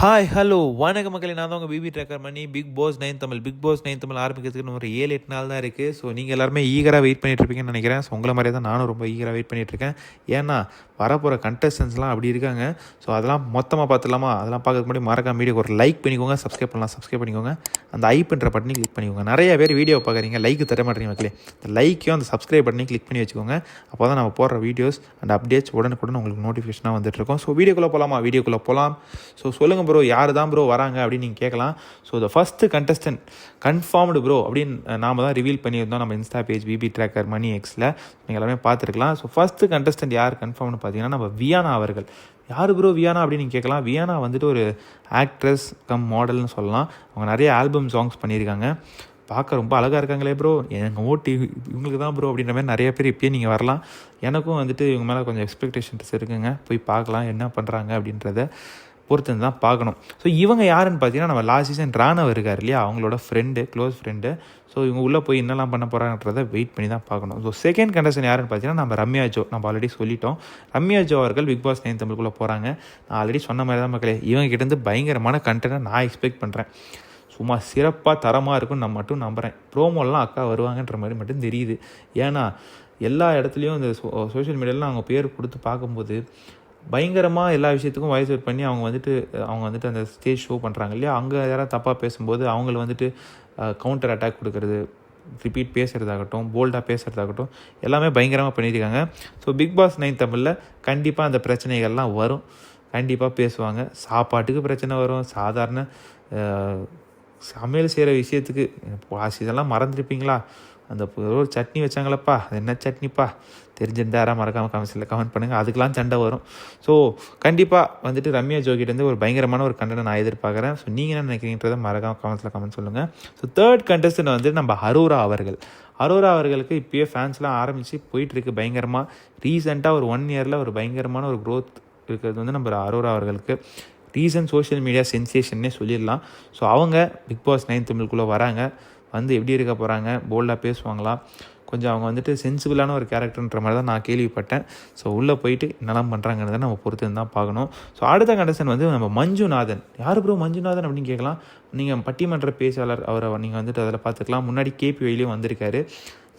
Hi hello வணக்க மக்களே. நான் தான் உங்கள் BB tracker Mani. Big boss nine Tamil big boss nine Tamil ஆரம்பிக்கிறதுக்கு இன்னும் ஒரு ஏழு எட்டு நாள் தான் இருக்குது ஸோ நீங்கள் எல்லாருமே ஈகராக வெயிட் பண்ணிட்டு இருப்பீங்கன்னு நினைக்கிறேன். ஸோ உங்களை மாதிரி தான் நானும் ரொம்ப ஈகராக வெயிட் பண்ணிட்டு இருக்கேன். ஏன்னா வரப்போகிற கண்டஸ்டன்ஸ்லாம் அப்படி இருக்காங்க. ஸோ அதெல்லாம் மொத்தமாக பார்த்துலாமா அதெல்லாம் பார்க்கறதுக்கு முன்னாடி மறக்காம வீடியோக்கு ஒரு லைக் பண்ணிக்கோங்க. சப்ஸ்கிரைப் பண்ணலாம். சப்ஸ்கிரைப் பண்ணிக்கோங்க. அந்த ஐ பண்ணுற பட்டனி கிளிக் பண்ணிக்கோங்க. நிறைய பேர் வீடியோ பார்க்குறீங்க லைக் தர மாட்டேங்க மக்களே. அந்த லைக்கையும் அந்த சப்ஸ்கிரைப் பண்ணி கிளிக் பண்ணி வச்சுக்கோங்க. அப்போ தான் நம்ம போடுற வீடியோஸ் அண்ட் அப்டேட்ஸ் உடனுக்குடன் உங்களுக்கு நோட்டிஃபிகேஷனாக வந்துட்டுருக்கோம் ஸோ வீடியோக்குள்ளே போகலாமா வீடியோக்குள்ளே போகலாம் ஸோ சொல்லுங்கள் ப்ரோ யார் தான் ப்ரோ வராங்க அப்படின்னு நீங்கள் கேட்கலாம். So the first contestant confirmed bro அப்படின்னு நாம தான் ரிவீல் பண்ணியிருந்தோம் நம்ம insta page BB tracker Mani எக்ஸில் நீங்கள் எல்லாமே பார்த்துருக்கலாம். ஸோ ஃபஸ்ட்டு கண்டஸ்டன்ட் யார் கன்ஃபார்ம்னு பார்த்தீங்கன்னா நம்ம வியானா அவர்கள். யார் ப்ரோ வியானா அப்படின்னு நீங்கள் கேட்கலாம். வியானா வந்துட்டு ஒரு ஆக்ட்ரஸ் கம் மாடல்னு சொல்லலாம். அவங்க நிறைய ஆல்பம் சாங்ஸ் பண்ணியிருக்காங்க. பார்க்க ரொம்ப அழகாக இருக்காங்களே ப்ரோ எங்கள் ஓட்டி இவங்களுக்கு தான் ப்ரோ அப்படின்ற மாதிரி நிறைய பேர் இப்பயே நீங்கள் வரலாம். எனக்கும் வந்துட்டு இவங்க மேலே கொஞ்சம் எக்ஸ்பெக்டேஷன்ஸ் இருக்குங்க. போய் பார்க்கலாம் என்ன பண்ணுறாங்க அப்படின்றத. பொறுத்து தான் பார்க்கணும். ஸோ இவங்க யாருன்னு பார்த்தீங்கன்னா நம்ம லாஸ்ட் சீசன் ராணவ் இருக்கார் இல்லையா? அவங்களோட ஃப்ரெண்டு க்ளோஸ் ஃப்ரெண்டு ஸோ இவங்க உள்ளே போய் என்னெல்லாம் பண்ண போகிறாங்கன்றதை வெயிட் பண்ணி தான் பார்க்கணும். ஸோ செகண்ட் கண்டஸ்டன் யாருன்னு பார்த்தீங்கன்னா நம்ம ரம்யா ஜோ நம்ம ஆல்ரெடி சொல்லிட்டோம். ரம்யா ஜோ அவர்கள் பிக் பாஸ் நைன் தமிழுக்குள்ளே போகிறாங்க நான் ஆல்ரெடி சொன்ன மாதிரி தான் மக்களே இவங்க கிட்டேருந்து பயங்கரமான கண்டென்ட்டை நான் எக்ஸ்பெக்ட் பண்ணுறேன் சும்மா சிறப்பாக தரமாக இருக்கும்னு நான் மட்டும் நம்புகிறேன் ப்ரோமோலாம் அக்கா வருவாங்கன்ற மாதிரி மட்டும் தெரியுது. ஏன்னா எல்லா இடத்துலையும் இந்த சோஷியல் மீடியாவில் அவங்க பேர் கொடுத்து பார்க்கும்போது பயங்கரமாக எல்லா விஷயத்துக்கும் வாய்ஸ் அவுட் பண்ணி அவங்க வந்துட்டு அவங்க வந்துட்டு அந்த ஸ்டேஜ் ஷோ பண்ணுறாங்க இல்லையா? அங்கே யாராவது தப்பாக பேசும்போது அவங்கள வந்துட்டு கவுண்டர் அட்டாக் கொடுக்கறது ரிப்பீட் பேசுகிறதாகட்டும் போல்டாக பேசுகிறதாகட்டும் எல்லாமே பயங்கரமாக பண்ணியிருக்காங்க. ஸோ பிக் பாஸ் நைன் தமிழில் கண்டிப்பாக அந்த பிரச்சனைகள்லாம் வரும். கண்டிப்பாக பேசுவாங்க. சாப்பாட்டுக்கு பிரச்சனை வரும். சாதாரண சமையல் செய்கிற விஷயத்துக்கு வாசி இதெல்லாம் மறந்துருப்பீங்களா? அந்த ஒரு சட்னி வச்சாங்களப்பா. அது என்ன சட்னிப்பா? தெரிஞ்சிருந்தா யாராவது மறக்காமல் கமெண்ட்ஸில் கமெண்ட் பண்ணுங்கள் அதுக்கெலாம் சண்டை வரும். ஸோ கண்டிப்பாக வந்துட்டு ரம்யா ஜோகிட்டேருந்து ஒரு பயங்கரமான ஒரு கண்டனை நான் எதிர்பார்க்குறேன். ஸோ நீங்கள் என்ன நினைக்கிறீங்கன்றதை மறக்காமல் கமெண்ட்ஸில் கமெண்ட் சொல்லுங்கள் ஸோ தேர்ட் கண்டஸ்டன்ட் வந்து நம்ம அரோரா அவர்கள். அரோரா அவர்களுக்கு இப்போயே ஃபேன்ஸ்லாம் ஆரம்பித்து போயிட்டுருக்கு பயங்கரமாக ரீசெண்டாக ஒரு ஒன் இயரில் ஒரு பயங்கரமான ஒரு க்ரோத் இருக்கிறது வந்து நம்ம அரோரா அவர்களுக்கு. ரீசன்ட் சோஷியல் மீடியா சென்சேஷன்னே சொல்லிடலாம். ஸோ அவங்க பிக் பாஸ் நைன் தமிழ்குள்ளே வராங்க. வந்து எப்படி இருக்க போகிறாங்க போல்டாக பேசுவாங்களா கொஞ்சம் அவங்க வந்துட்டு சென்சிபிளான ஒரு கேரக்டர்ன்ற மாதிரி தான் நான் கேள்விப்பட்டேன். ஸோ உள்ளே போயிட்டு என்னெல்லாம் பண்ணுறாங்கன்றதை நம்ம பொறுத்து தான் பார்க்கணும். ஸோ அடுத்த கண்டஸ்டன் வந்து நம்ம மஞ்சுநாதன். யார் ப்ரோ மஞ்சுநாதன் அப்படின்னு கேட்கலாம்? நீங்கள் பட்டிமன்ற பேச்சாளர் அவரை நீங்கள் வந்துட்டு அதில் பார்த்துக்கலாம். முன்னாடி கேபி வயலையும் வந்திருக்காரு.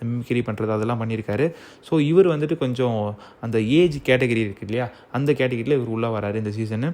மிமிக்ரி பண்ணுறது அதெல்லாம் பண்ணியிருக்காரு. ஸோ இவர் வந்துட்டு கொஞ்சம் அந்த ஏஜ் கேட்டகரி இருக்குது இல்லையா? அந்த கேட்டகரியில் இவர் உள்ளே வராரு இந்த சீசனு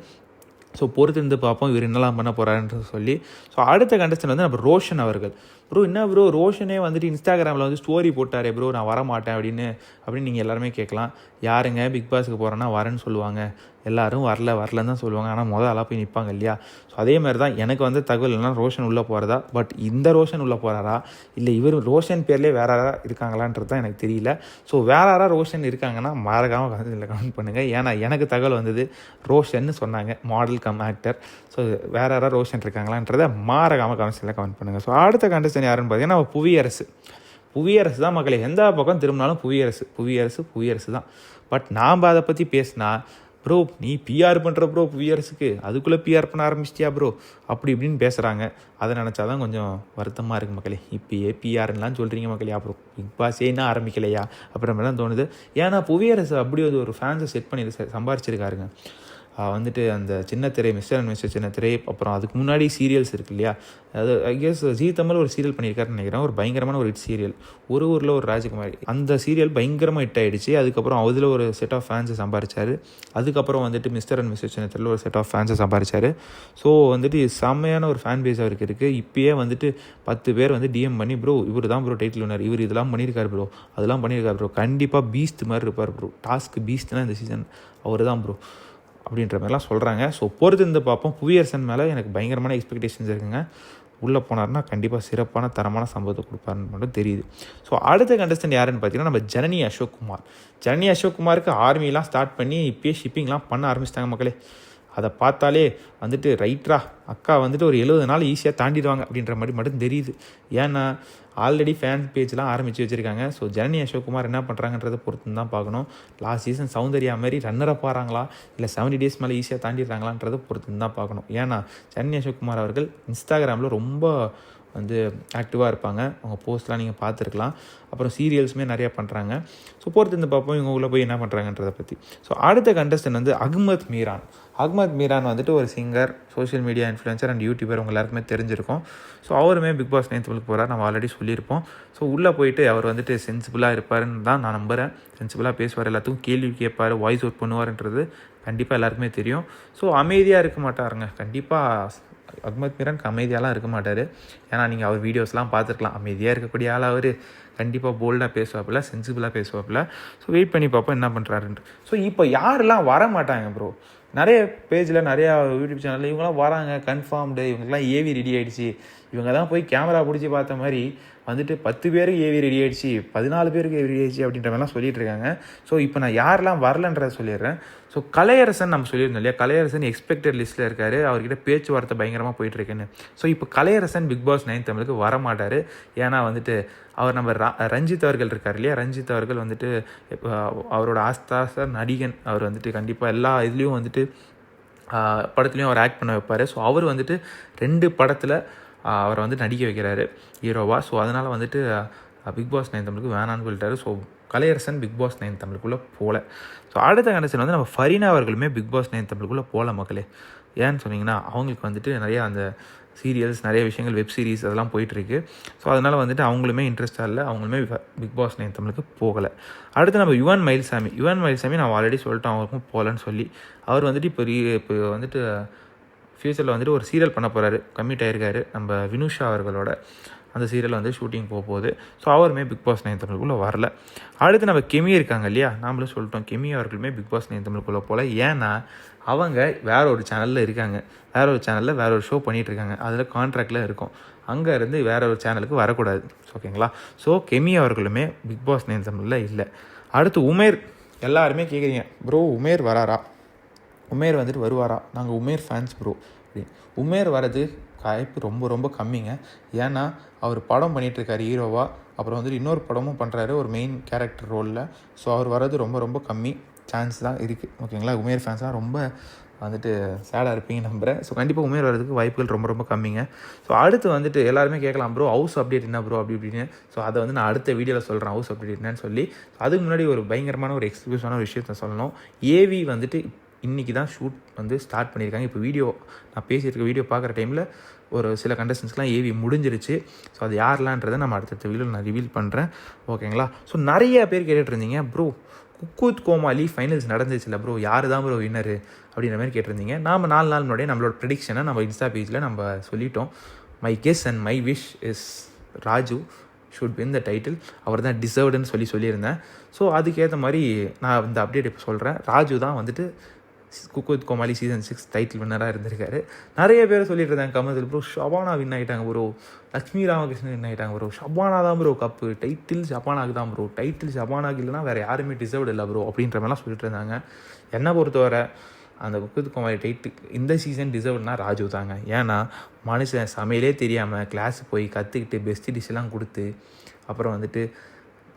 ஸோ பொறுத்து இருந்து பார்ப்போம் இவர் என்னெல்லாம் பண்ண போகிறாருன்னு சொல்லி. ஸோ அடுத்த கண்டஸ்டன் வந்து நம்ம ரோஷன் அவர்கள். ப்ரோ என்ன ப்ரோ ரோஷனே வந்துட்டு இன்ஸ்டாகிராமில் வந்து ஸ்டோரி போட்டாரே ப்ரோ நான் வரமாட்டேன் அப்படின்னு அப்படின்னு நீங்கள் எல்லாருமே கேட்கலாம். யாருங்க பிக் பாஸுக்கு போகிறேன்னா வரேன்னு சொல்லுவாங்க. எல்லாரும் வரல வரலன்னு தான் சொல்லுவாங்க. ஆனால் முதல் ஆளாக போய் நிற்பாங்க இல்லையா? ஸோ அதே மாதிரி தான் எனக்கு வந்து தகவல் இல்லைனா ரோஷன் உள்ளே போகிறதா பட் இந்த ரோஷன் உள்ளே போகிறாரா இல்லை இவர் ரோஷன் பேர்லேயே வேற யாராவது இருக்காங்களான்றது தான் எனக்கு தெரியல. ஸோ வேற யாராவது ரோஷன் இருக்காங்கன்னா மறக்காமல் கமெண்ட்ஸில் கமெண்ட் பண்ணுங்கள் ஏன்னா எனக்கு தகவல் வந்தது ரோஷன் சொன்னாங்க மாடல் கம் ஆக்டர் ஸோ வேற யாராவது ரோஷன் இருக்காங்களான்றதை மாறக்காமல் கமெண்ட்ஸில் கமெண்ட் பண்ணுங்கள் ஸோ அடுத்த கண்டஸ்டன் யாருன்னு பார்த்தீங்கன்னா புவியரசு. புவியரசு தான் மக்களை. எந்த பக்கம் திரும்பினாலும் புவியரசு. புவியரசு புவியரசு தான். பட் நாம் அதை பற்றி பேசினா ப்ரோ நீ பிஆர் பண்ணுற ப்ரோ புவியரசுக்கு. அதுக்குள்ளே பிஆர் பண்ண ஆரம்பிச்சிட்டியா ப்ரோ? அப்படி இப்படின்னு பேசுகிறாங்க அதை நினச்சா தான் கொஞ்சம் வருத்தமாக இருக்குது மக்களே. இப்போயே பிஆர்லாம் சொல்கிறீங்க மக்களே. அப்புறம் பிக் பாஸ் ஏன்னா ஆரம்பிக்கலையா? அப்புறமே தான் தோணுது. ஏன்னா புவியரசு அப்படி ஒரு ஃபேன்ஸை செட் பண்ணி சம்பாரிச்சிருக்காருங்க. வந்துட்டு அந்த சின்ன திரை மிஸ்டர் அண்ட் மிஸ்டர் சின்ன திரை அப்புறம் அதுக்கு முன்னாடி சீரியல்ஸ் இருக்கு இல்லையா? அதாவது ஐ கெஸ் ஜி தமிழ் ஒரு சீரியல் பண்ணியிருக்காருன்னு நினைக்கிறேன். ஒரு பயங்கரமான ஒரு ஹிட் சீரியல் ஒரு ஊரில் ஒரு ராஜகுமாரி. அந்த சீரியல் பயங்கரமாக ஹிட் ஆகிடுச்சு அதுக்கப்புறம் அதில் ஒரு செட் ஆஃப் ஃபேன்ஸை சம்பாரிச்சார். அதுக்கப்புறம் வந்துட்டு மிஸ்டர் அண்ட் மிஸ்டர் சின்ன திரையில் ஒரு செட் ஆஃப் ஃபேன்ஸை சம்பாரிச்சார். ஸோ வந்துட்டு செம்மையான ஒரு ஃபேன் பேஸ் அவருக்கு இருக்குது இப்போயே வந்துட்டு பத்து பேர் வந்து டிஎம் பண்ணி ப்ரோ இவர் தான் ப்ரோ டைட்டில் வினர் இவர் இதெல்லாம் பண்ணியிருக்காரு ப்ரோ அதெல்லாம் பண்ணியிருக்காரு ப்ரோ கண்டிப்பாக பீஸ்ட் மாதிரி இருப்பார் ப்ரோ டாஸ்க் பீஸ்ட்னா இந்த சீசன் அவர் தான் ப்ரோ அப்படின்ற மாதிரிலாம் சொல்கிறாங்க ஸோ பொறுத்து இருந்து பார்ப்போம். புவியரசன் மேலே எனக்கு பயங்கரமான எக்ஸ்பெக்டேஷன்ஸ் இருக்குங்க. உள்ளே போனார்னா கண்டிப்பாக சிறப்பான தரமான சம்பவத்தை கொடுப்பாருன்னு மட்டும் தெரியுது. ஸோ அடுத்த கண்டஸ்டன்ட் யாருன்னு பார்த்தீங்கன்னா நம்ம ஜனனி அசோக்குமார். ஜனனி அசோக்குமாருக்கு ஆர்மிலாம் ஸ்டார்ட் பண்ணி இப்பயே ஷிப்பிங்லாம் பண்ண ஆரம்பிச்சிட்டாங்க மக்களே. அதை பார்த்தாலே வந்துட்டு ரைட்ரா அக்கா வந்துட்டு ஒரு எழுபது நாள் ஈஸியாக தாண்டிடுவாங்க. அப்படின்ற மாதிரி மட்டும் தெரியுது. ஏன்னா ஆல்ரெடி ஃபேன் பேஜ்லாம் ஆரம்பித்து வச்சுருக்காங்க. ஸோ ஜனனி அசோக்குமார் என்ன பண்ணுறாங்கன்றதை பொறுத்து தான் பார்க்கணும். லாஸ்ட் சீசன் சௌந்தர்யா மாதிரி ரன்னராக போகிறாங்களா இல்லை செவன்டி டேஸ் மேலே ஈஸியாக தாண்டிடுறாங்களான்றதை பொறுத்து தான் பார்க்கணும். ஏன்னா ஜனனி அசோக்குமார் அவர்கள் இன்ஸ்டாகிராமில் ரொம்ப வந்து ஆக்டிவாக இருப்பாங்க. அவங்க போஸ்ட்லாம் நீங்கள் பார்த்துருக்கலாம். அப்புறம் சீரியல்ஸுமே நிறையா பண்ணுறாங்க ஸோ பொறுத்து இந்த பார்ப்போம். இவங்க உள்ளே போய் என்ன பண்ணுறாங்கன்றதை பற்றி ஸோ அடுத்த கண்டஸ்டன் வந்து அகமத் மீரான். அஹ்மத் மீரான் வந்துட்டு ஒரு singer social media influencer and youtuber உங்கள் எல்லாருக்குமே தெரிஞ்சிருக்கும். ஸோ அவருமே பிக் பாஸ் நைன் தமிழுக்கு போகிறார் நம்ம ஆல்ரெடி சொல்லியிருப்போம். ஸோ உள்ளே போயிட்டு அவர் வந்துட்டு சென்சிபிளாக இருப்பாருன்னு தான் நான் நம்புகிறேன் சென்சிபிளாக பேசுவார் எல்லாத்துக்கும் கேள்வி கேட்பார் வாய்ஸ் அவுட் பண்ணுவார்ன்றது கண்டிப்பாக எல்லாருக்குமே தெரியும். ஸோ அமைதியாக இருக்க மாட்டாருங்க. கண்டிப்பாக அக்மத் மீரான் அமைதியாலாம் இருக்க மாட்டார். ஏன்னா நீங்கள் அவர் வீடியோஸ்லாம் பார்த்துருக்கலாம். அமைதியாக இருக்கக்கூடிய ஆள் அவர் கண்டிப்பாக போல்டாக பேசுவாப்புல சென்சிபிளாக பேசுவாப்புல. ஸோ வெயிட் பண்ணி பார்ப்போம் என்ன பண்ணுறாருன்ட்டு ஸோ இப்போ யாரெல்லாம் வர மாட்டாங்க ப்ரோ நிறைய பேஜில் நிறையா யூடியூப் சேனலில் இவங்களாம் வராங்க கன்ஃபார்ம்டு இவங்கெல்லாம் ஏவி ரெடி ஆகிடுச்சு இவங்க தான் போய் கேமரா பிடிச்சி பார்த்த மாதிரி வந்துட்டு பத்து பேருக்கு ஏவி ரெடி ஆயிடுச்சு பதினாலு பேருக்கு ஏவி ரெடி ஆயிடுச்சு அப்படின்ற மாதிரிலாம் சொல்லிட்டு இருக்காங்க. ஸோ இப்போ நான் யாரெல்லாம் வரலன்றத சொல்லிடுறேன். ஸோ கலையரசன் நம்ம சொல்லியிருந்தோம் இல்லையா? கலையரசன் எக்ஸ்பெக்டட் லிஸ்ட்டில் இருக்கார். அவர்கிட்ட பேச்சுவார்த்தை பயங்கரமாக போயிட்டுருக்குன்னு ஸோ இப்போ கலையரசன் பிக் பாஸ் நைன் தமிழுக்கு வர மாட்டார் ஏன்னா வந்துட்டு அவர் நம்ம ர- ரஞ்சித் அவர்கள் இருக்கார் இல்லையா? ரஞ்சித் அவர்கள் வந்துட்டு இப்போ அவரோட ஆஸ்தாச நடிகன். அவர் வந்துட்டு கண்டிப்பாக எல்லா இதுலேயும் வந்துட்டு படத்துலேயும் படத்துலையும் அவர் ஆக்ட் பண்ண வைப்பார். ஸோ அவர் வந்துட்டு ரெண்டு படத்தில் அவரை வந்து நடிக்க வைக்கிறாரு ஹீரோவா. ஸோ அதனால் வந்துட்டு பிக் பாஸ் நைன் தமிழுக்கு வேணான்னு சொல்லிட்டாரு. So Kalaiyarasan Bigg Boss nine தமிழுக்குள்ளே போகல ஸோ அடுத்த கண்டிஷன் வந்து நம்ம ஃபரீனா அவர்களுமே பிக் பாஸ் நைன் தமிழுக்குள்ளே போகல மக்களே. ஏன்னு சொன்னீங்கன்னா அவங்களுக்கு வந்துட்டு நிறையா அந்த சீரியல்ஸ் நிறைய விஷயங்கள் வெப் சீரிஸ் அதெல்லாம் போயிட்டுருக்கு. ஸோ அதனால் வந்துட்டு அவங்களுமே இன்ட்ரெஸ்டாக இல்லை. அவங்களுமே பிக் பாஸ் நைன் தமிழுக்கு போகலை. அடுத்து நம்ம யுவன் மயில்சாமி. யுவன் மயில்சாமி நான் ஆல்ரெடி சொல்லிட்டோம் அவருக்கும் போகலன்னு சொல்லி. அவர் வந்துட்டு இப்போ ரீ இப்போ வந்துட்டு ஃப்யூச்சரில் வந்துட்டு ஒரு சீரியல் பண்ண போகிறாரு கம்மிட் ஆயிருக்காரு. நம்ம வினுஷா அவர்களோட அந்த சீரியல் வந்து ஷூட்டிங் போக போகுது ஸோ அவருமே பிக் பாஸ் நைன் தமிழுக்குள்ளே வரல. அடுத்து நம்ம கெமி இருக்காங்க இல்லையா? நாமளும் சொல்லிட்டோம். கெமி அவர்களுமே பிக் பாஸ் நைன் தமிழுக்குள்ளே போகல ஏன்னா அவங்க வேற ஒரு சேனலில் இருக்காங்க. வேற ஒரு சேனலில் வேற ஒரு ஷோ பண்ணிகிட்ருக்காங்க இருக்காங்க. அதில் கான்ட்ராக்டில் இருக்கும். அங்கே இருந்து வேற ஒரு சேனலுக்கு வரக்கூடாது. ஓகேங்களா ஸோ கெமி அவர்களுமே பிக் பாஸ் நைன் தமிழில் இல்லை. அடுத்து உமேர். எல்லாருமே கேட்குறீங்க ப்ரோ உமேர் வராரா? உமேர் வந்துட்டு வருவாரா? நாங்கள் உமேர் ஃபேன்ஸ் ப்ரோ அப்படின்னு. உமேர் வர்றது வாய்ப்பு ரொம்ப ரொம்ப கம்மிங்க. ஏன்னா அவர் படம் பண்ணிகிட்ருக்கார் ஹீரோவாக அப்புறம் வந்துட்டு இன்னொரு படமும் பண்ணுறாரு ஒரு மெயின் கேரக்டர் ரோலில் ஸோ அவர் வர்றது ரொம்ப ரொம்ப கம்மி. சான்ஸ் தான் இருக்குது ஓகேங்களா உமேர் ஃபேன்ஸ்லாம் ரொம்ப வந்துட்டு சேடாக இருப்பீங்க நம்புறேன். ஸோ கண்டிப்பாக உமேர் வர்றதுக்கு வாய்ப்புகள் ரொம்ப ரொம்ப கம்மிங்க. ஸோ அடுத்து வந்துட்டு எல்லாருமே கேட்கலாம் ப்ரோ ஹவுஸ் அப்டேட் என்ன ப்ரோ அப்படி இப்படின்னு. ஸோ அதை வந்து நான் அடுத்த வீடியோவில் சொல்கிறேன் ஹவுஸ் அப்டேட் என்னன்னு சொல்லி. அதுக்கு முன்னாடி ஒரு பயங்கரமான ஒரு எக்ஸ்க்ளூசிவான ஒரு விஷயத்த சொல்லணும். ஏவி வந்துட்டு இன்றைக்கி தான் ஷூட் வந்து ஸ்டார்ட் பண்ணியிருக்காங்க. இப்போ வீடியோ நான் பேசியிருக்க வீடியோ பார்க்குற டைமில் ஒரு சில கண்டஸ்டன்ஸ்லாம் ஏவி முடிஞ்சிருச்சு. ஸோ அது யாரெலான்றதை நம்ம அடுத்தடுத்த வீடியோ நான் ரிவீல் பண்ணுறேன் ஓகேங்களா ஸோ நிறைய பேர் கேட்டுட்ருந்தீங்க bro cook with Comali finals நடந்துச்சுல bro யார் தான் ப்ரோ வின்னரு அப்படின்ற மாதிரி கேட்டிருந்தீங்க. நாம் நாலு நாள் முன்னாடியே நம்மளோட ப்ரெடிக்ஷனை நம்ம இன்ஸ்டா பேஜில் நம்ம சொல்லிட்டோம். My guess and my wish is Raju should win the title அவர் தான் டிசர்வ்டுன்னு சொல்லி சொல்லியிருந்தேன். ஸோ அதுக்கேற்ற மாதிரி நான் இந்த அப்டேட் இப்போ சொல்கிறேன் ராஜு தான் வந்துட்டு cook with Comali season six title வின்னராக இருந்திருக்காரு. நிறைய பேர் சொல்லிட்டு இருந்தாங்க கமத்தில் ப்ரோ ஷபானா வின் ஆகிட்டாங்க ப்ரோ லக்ஷ்மி ராமகிருஷ்ணன் வின் ஆகிட்டாங்க ப்ரோ ஷபானா தான் ப்ரோ கப்பு டைட்டில் ஷபானாக்கு தான் ப்ரோ டைட்டில் ஷபானாக்கு இல்லைனா வேறு யாருமே டிசர்வ்டு இல்லை ப்ரோ அப்படின்ற மாதிரிலாம் சொல்லிட்டு இருந்தாங்க. என்னை பொறுத்தவரை அந்த குக் வித் கோமாளி டைட்டு இந்த சீசன் டிசர்வ்னா ராஜு தாங்க. ஏன்னா மனுஷன் சமையலே தெரியாமல் கிளாஸ் போய் கற்றுக்கிட்டு பெஸ்ட் டிஷ்ஷெல்லாம் கொடுத்து அப்புறம் வந்துட்டு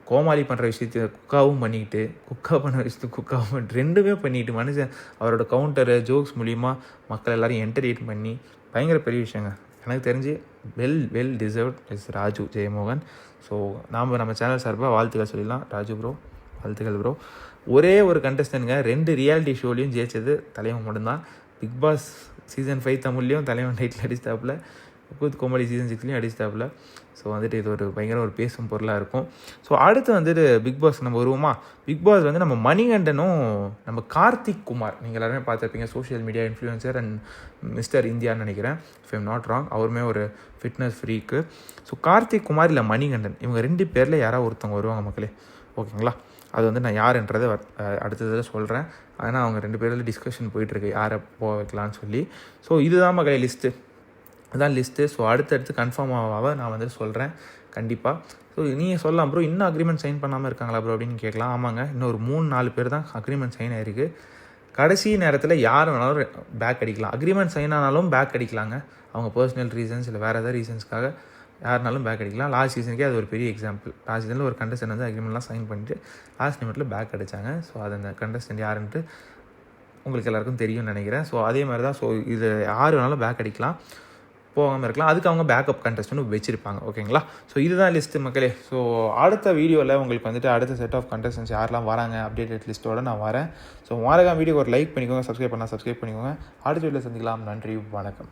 கோமாளி பண்ணுற விஷயத்த குக்காவும் பண்ணிக்கிட்டு குக்கா பண்ண விஷயத்த குக்காவும் ரெண்டுமே பண்ணிட்டு மனுஷன் அவரோட கவுண்டரு ஜோக்ஸ் மூலிமா மக்கள் எல்லாரையும் என்டர்டெயின் பண்ணி பயங்கர பெரிய விஷயங்க. எனக்கு தெரிஞ்சு well well deserved is Raju Jayamohan. So நாம் நம்ம சேனல் சார்பாக வாழ்த்துக்கள் சொல்லிடலாம். ராஜு ப்ரோ வாழ்த்துக்கள் ப்ரோ ஒரே ஒரு கண்டஸ்டன்ட்ங்க ரெண்டு ரியாலிட்டி ஷோலையும் ஜெயிச்சது தலைவன் மட்டும்தான். பிக் பாஸ் சீசன் ஃபைவ் தமிழ்லேயும் தலைவன் டைட்டில் அடித்தாப்புல குத் கோமாளி சீசன் சிக்ஸ்லேயும் அடிச்சிட்டாப்புல. ஸோ வந்துட்டு இது ஒரு பயங்கர ஒரு பேசும் பொருளாக இருக்கும். ஸோ அடுத்து வந்துட்டு பிக் பாஸ் நம்ம வருவோமா? பிக் பாஸ் வந்து நம்ம மணிகண்டனும் நம்ம கார்த்திக் குமார். நீங்கள் எல்லாருமே பார்த்துருப்பீங்க social media influencer and mister இந்தியான்னு நினைக்கிறேன். இஃப் எம் நாட் ராங் அவருமே ஒரு fitness freak so Karthik Kumar இல்லை மணிகண்டன் இவங்க ரெண்டு பேரில் யாராவது ஒருத்தவங்க வருவாங்க மக்களே. ஓகேங்களா? அது வந்து நான் யாருன்றதை அடுத்ததில் சொல்கிறேன் ஆனால் அவங்க ரெண்டு பேரில் டிஸ்கஷன் போயிட்டுருக்கு யாரை போக வைக்கலான்னு சொல்லி. ஸோ இதுதான் மக்களை லிஸ்ட்டு அதான் லிஸ்ட்டு ஸோ அடுத்தடுத்து கன்ஃபார்ம் ஆக நான் வந்து சொல்கிறேன் கண்டிப்பாக ஸோ நீங்கள் சொல்லலாம் ப்ரோ இன்னும் அக்ரிமெண்ட் சைன் பண்ணாமல் இருக்காங்களா ப்ரோ அப்படின்னு கேட்கலாம். ஆமாங்க. இன்னும் ஒரு மூணு நாலு பேர் தான் அக்ரிமெண்ட் சைன் ஆயிருக்கு. கடைசி நேரத்தில் யார் வேணாலும் பேக் அடிக்கலாம். அக்ரிமெண்ட் சைன் ஆனாலும் பேக் அடிக்கலாங்க. அவங்க பர்சனல் ரீசன்ஸ் இல்லை வேறு ஏதாவது ரீசன்ஸ்க்காக யாருனாலும் பேக் அடிக்கலாம். லாஸ்ட் சீசனுக்கே அது ஒரு பெரிய எக்ஸாம்பிள் லாஸ்ட் சீசனில் ஒரு கண்டஸ்டன் வந்து அக்ரிமெண்ட்லாம் சைன் பண்ணிட்டு லாஸ்ட் நிமிட்டில் பேக் அடித்தாங்க ஸோ அது அந்த கண்டஸ்டன்ட் யாருன்ட்டு உங்களுக்கு எல்லாருக்கும் தெரியும்னு நினைக்கிறேன். ஸோ அதே மாதிரி தான் ஸோ இது யார் வேணாலும் பேக் அடிக்கலாம். போகாமல் இருக்கலாம். அதுக்கு அவங்க பேக்கப் கண்டஸ்ட்னு வச்சுருப்பாங்க. ஓகேங்களா? ஸோ இதுதான் லிஸ்ட்டு மக்களே. ஸோ அடுத்த வீடியோவில் உங்களுக்கு வந்துட்டு அடுத்த செட் ஆஃப் கண்டஸ்டன்ஸ் யாரெல்லாம் வராங்க அப்டேட்டட் லிஸ்ட்டோட நான் வரேன். ஸோ மறக்காம வீடியோ ஒரு லைக் பண்ணிக்கோங்க சப்ஸ்கிரைப் பண்ணால் சப்ஸ்கிரைப் பண்ணிக்கோங்க. அடுத்த வீடியோவில் சந்திக்கலாம். நன்றி வணக்கம்.